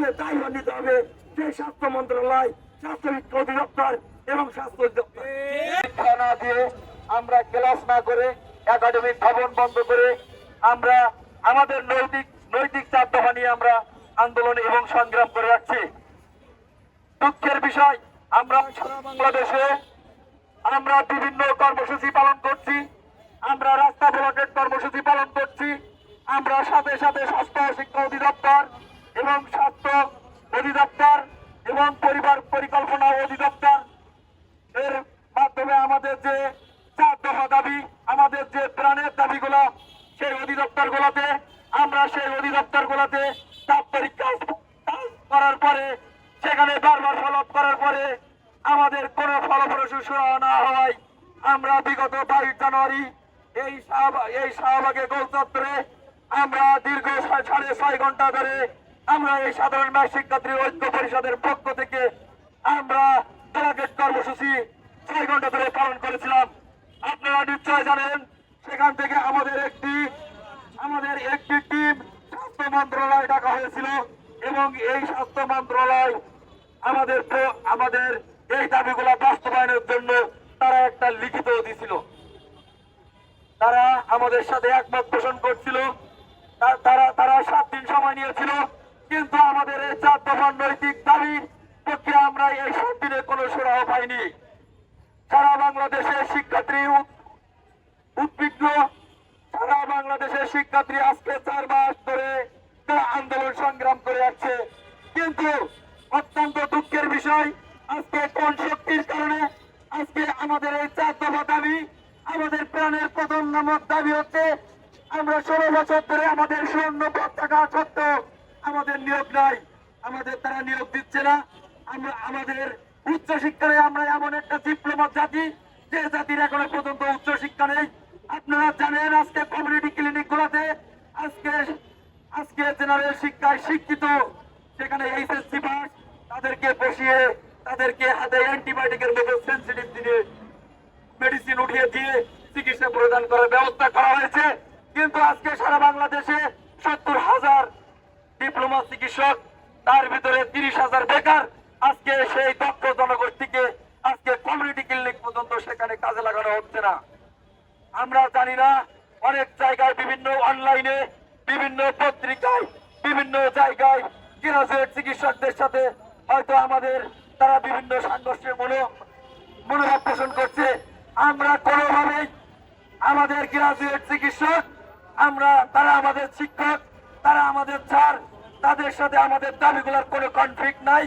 তাহলে দায়ভার নিতে হবে। সেই স্বাস্থ্য মন্ত্রণালয়, স্বাস্থ্য অধিদপ্তর এবং স্বাস্থ্য অধিদপ্তর। না দিয়ে আমরা ক্লাস না করে একাডেমিক ভবন বন্ধ করে আমরা আমাদের নৈতিক নৈতিক চাপ নিয়ে আমরা আন্দোলন এবং সংগ্রাম করে যাচ্ছি দুঃখের বিষয়, আমরা বাংলাদেশে আমরা বিভিন্ন কর্মসূচি পালন করছি, আমরা রাস্তা ব্লকের কর্মসূচি পালন করছি, আমরা সাথে সাথে স্বাস্থ্য শিক্ষা অধিদপ্তর এবং স্বাস্থ্য অধিদপ্তর এবং পরিবার পরিকল্পনা অধিদপ্তর। এর মাধ্যমে আমাদের যে চার দফা দাবি, আমাদের যে প্রাণের দাবিগুলো সেই অধিদপ্তর গুলোতে আমরা সেই অধিদপ্তর গুলোতে চাপ পরীক্ষা করার পরে, সেখানে বারবার ফলক করার পরে আমাদের কোনো ফলপ্রসূ সুরা না হওয়ায় আমরা বিগত বাইশ জানুয়ারি এই এই শাহবাগে গোল চত্বরে আমরা দীর্ঘ সাড়ে ছয় ঘণ্টা ধরে আমরা এই সাধারণ ম্যাচ শিক্ষার্থী ঐক্য পরিষদের পক্ষ থেকে আমরা ব্লকেট কর্মসূচি ছয় ঘণ্টা ধরে পালন করেছিলাম। আপনারা নিশ্চয় জানেন, সেখান থেকে আমাদের একটি আমাদের একটি টিম স্বাস্থ্য মন্ত্রণালয় ডাকা হয়েছিল এবং এই স্বাস্থ্য মন্ত্রণালয় আমাদের আমাদের এই দাবিগুলো বাস্তবায়নের জন্য তারা একটা লিখিত দিছিল। তারা আমাদের সাথে একমত পোষণ করছিল। তারা তারা সাত দিন সময় নিয়েছিল। কিন্তু আমাদের এই চার দফার নৈতিক দাবির পক্ষে আমরা এই সাত দিনে কোনো সুরাহ পাইনি। সারা বাংলাদেশের শিক্ষার্থী উদ্বিগ্ন। সারা বাংলাদেশের শিক্ষার্থী আজকে চার মাস ধরে আন্দোলন সংগ্রাম করে যাচ্ছে। কিন্তু অত্যন্ত দুঃখের বিষয়, আজকে কোন শক্তির কারণে আজকে আমাদের এই চার দফা দাবি, আমাদের প্রাণের প্রথম নামক দাবি হচ্ছে, আমরা ষোলো বছর ধরে আমাদের শূন্য পদ সত্ত্বেও আমাদের নিয়োগ নাই, আমাদের তারা নিয়োগ দিচ্ছে না। আমরা, আমাদের উচ্চ শিক্ষায় আমরা এমন একটা ডিপ্লোমা জাতি, যে জাতির এখনও পর্যন্ত উচ্চ শিক্ষা নেই। আপনারা জানেন আজকে কমিউনিটি ক্লিনিক গুলোতে আজকে আজকে জেনারেল শিক্ষায় শিক্ষিত, সেখানে এইচএসসি পাস তাদেরকে বসিয়ে, তাদেরকে হাতে অ্যান্টিবায়োটিকের মতো সেন্সিটিভ দিয়ে মেডিসিন উঠিয়ে দিয়ে চিকিৎসা প্রদান করার ব্যবস্থা করা হয়েছে। কিন্তু আজকে সারা বাংলাদেশে সত্তর হাজার ডিপ্লোমা চিকিৎসক, তার ভিতরে তিরিশ হাজার বেকার। আজকে সেই দক্ষ জনগোষ্ঠীকে আজকে কমিউনিটি ক্লিনিক পর্যন্ত সেখানে কাজে লাগানো হচ্ছে না। আমরা জানি না, অনেক জায়গায় বিভিন্ন অনলাইনে বিভিন্ন পত্রিকায়, বিভিন্ন জায়গায় গ্রাজুয়েট চিকিৎসকদের সাথে হয়তো আমাদের তারা বিভিন্ন সাংঘর্ষের মনো, মনোভাব পোষণ করছে। আমরা কোনোভাবেই আমাদের গ্রাজুয়েট চিকিৎসক, আমরা, তারা আমাদের শিক্ষক তারা আমাদের ছাড় তাদের সাথে আমাদের দাবিগুলোর কোনো কনফ্লিক্ট নাই,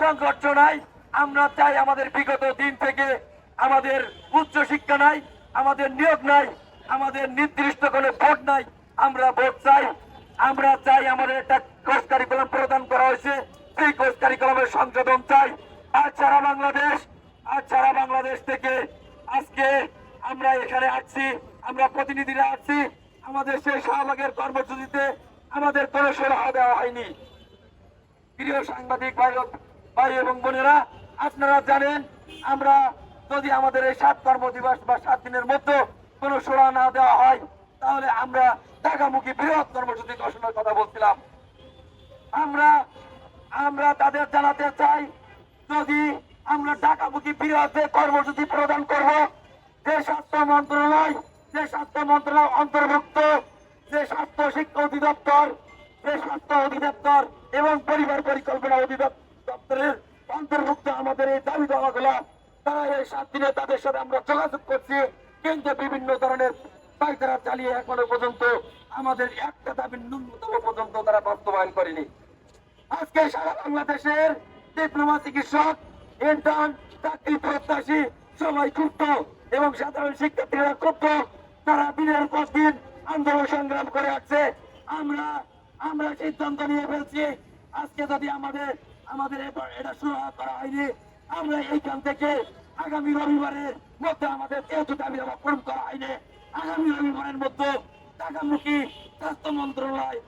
সংঘর্ষ নাই। আমরা চাই আমাদের বিগত দিন থেকে আমাদের উচ্চ শিক্ষা নাই, আমাদের নিয়োগ নাই, আমাদের নির্দিষ্ট কোনো ভোট নাই। আমরা ভোট চাই। আমরা চাই আমাদের একটা কোর্স কারিকুলাম প্রদান করা হয়েছে। সেই কোর্স কারিকুলামের সংশোধন চাই। আর সারা বাংলাদেশ আর সারা বাংলাদেশ থেকে আজকে আমরা এখানে আসছি। আমরা প্রতিনিধিরা আসছি। আমাদের সেই শাহবাগের কর্মসূচিতে আমাদের কোনো সরাহ দেওয়া হয়নি। প্রিয় সাংবাদিক ভাই এবং বোনেরা, আপনারা জানেন, আমরা যদি আমাদের এই সাত কর্মদিবস বা সাত দিনের মধ্যে কোনো সুরা না দেওয়া হয়, তাহলে আমরা ঢাকামুখী বৃহৎ কর্মসূচি ঘোষণার কথা বলছিলাম। আমরা আমরা তাদের জানাতে চাই, যদি আমরা ঢাকামুখী বৃহৎ কর্মসূচি প্রদান করব, যে স্বাস্থ্য মন্ত্রণালয় যে স্বাস্থ্য মন্ত্রণালয় অন্তর্ভুক্ত যে শিক্ষা অধিদপ্তর, যে অধিদপ্তর এবং পরিবার পরিকল্পনা অধিদপ্তরের অন্তর্ভুক্ত আমাদের এই দাবি দাওয়াগুলো, তারা এই সাত দিনে তাদের সাথে আমরা যোগাযোগ করছি। কিন্তু বিভিন্ন ধরনের পাইতারা চালিয়ে এখনও পর্যন্ত আমাদের একটা দাবি ন্যূনতম পর্যন্ত তারা বাস্তবায়ন করেনি। আজকে সারা বাংলাদেশের ডিপ্লোমা চিকিৎসক ইন্টার্ন চাকরি প্রত্যাশী সবাই ক্ষুব্ধ এবং সাধারণ শিক্ষার্থীরা ক্ষুব্ধ। তারা দিনের পর দিন আন্দোলন সংগ্রাম করে আসছে। আমরা আমরা সিদ্ধান্ত নিয়ে ফেলছি। আজকে যদি আমাদের আমাদের এটা শুরু করা হয়নি, আমরা এইখান থেকে আগামী রবিবারের মধ্যে আমাদের যেহেতু দাবি দাবা পূরণ করা হয়নি, আগামী রবিবারের মধ্যে ঢাকামুখী স্বাস্থ্য মন্ত্রণালয়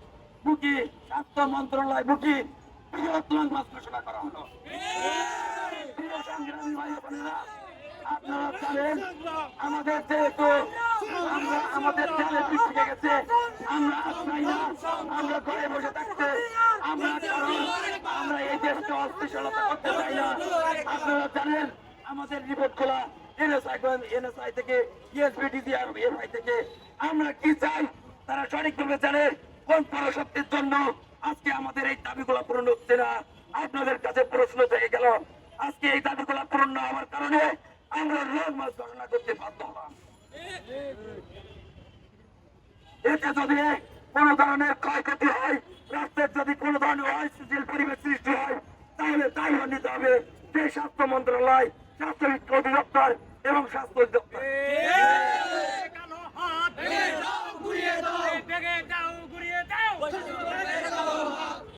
মুখী, স্বাস্থ্য মন্ত্রণালয় মুখী লং মাস ঘোষণা করা হলো। আপনারা জানেন, আমাদের যেহেতু আমরা আমাদের ছেলে পিছিয়ে গেছে। আমরা চাই না, আমরা ঘরে বসে থাকতে আমরা কারণ দেশকে অস্থিতিশীলতা করতে চাই না। আপনারা জানেন, আমাদের রিপোর্ট খোলা আমরা এই হচ্ছে না। আপনাদের কাছে প্রশ্ন থেকে গেল, আজকে এই দাবিগুলো পূরণ না হওয়ার কারণে আমরা রোড মাস ঘোষণা করতে বাধ্য হলাম। এতে যদি কোনো ধরনের ক্ষয়ক্ষতি হয় রাস্তার যদি কোনো ধরনের অস্থিতিশীল পরিবেশ সৃষ্টি হয়, তাহলে তাই নিতে হবে সেই স্বাস্থ্য মন্ত্রণালয়, স্বাস্থ্য অধিদপ্তর এবং স্বাস্থ্য অধিদপ্তর।